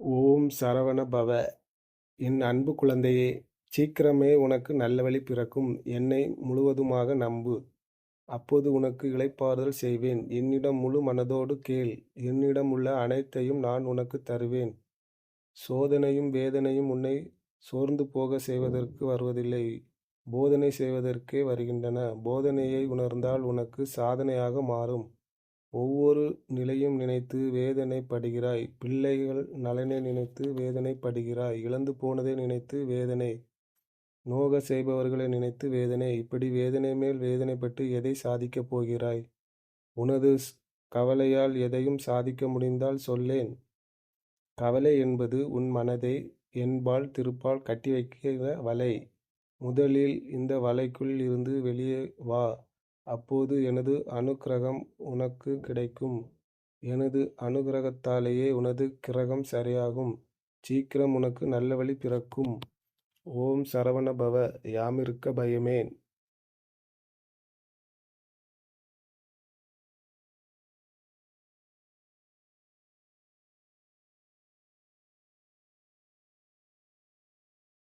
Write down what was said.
ஓம் சரவண பவ. என் அன்பு குழந்தையே சீக்கிரமே உனக்கு நல்ல வழி பிறக்கும். என்னை முழுவதுமாக நம்பு. அப்போது உனக்கு இளைப்பாறுதல் செய்வேன். என்னிடம் முழு மனதோடு கேள். என்னிடம் உள்ள அனைத்தையும் நான் உனக்கு தருவேன். சோதனையும் வேதனையும் உன்னை சோர்ந்து போக செய்வதற்கு வருவதில்லை. போதனை செய்வதற்கே வருகின்றன. போதனையை உணர்ந்தால் உனக்கு சாதனையாக மாறும். ஒவ்வொரு நிலை நினைத்து வேதனைப்படுகிறாய். பிள்ளைகள் நலனை நினைத்து வேதனைப்படுகிறாய். இழந்து போனதை நினைத்து வேதனை. நோக செய்பவர்களை நினைத்து வேதனை. இப்படி வேதனை மேல் வேதனைப்பட்டு எதை சாதிக்கப் போகிறாய்? உனது ஸ்- கவலையால் எதையும் சாதிக்க முடிந்தால் சொல்லேன். கவலை என்பது உன் மனதை என்பால் திருப்பால் கட்டி வைக்கிற வலை. முதலில் இந்த வலைக்குள் இருந்து வெளியே வா. அப்போது எனது அனுக்கிரகம் உனக்கு கிடைக்கும். எனது அனுகிரகத்தாலேயே உனது கிரகம் சரியாகும். சீக்கிரம் உனக்கு நல்ல வழி பிறக்கும். ஓம் சரவண பவ யாமிருக்க பயமேன்.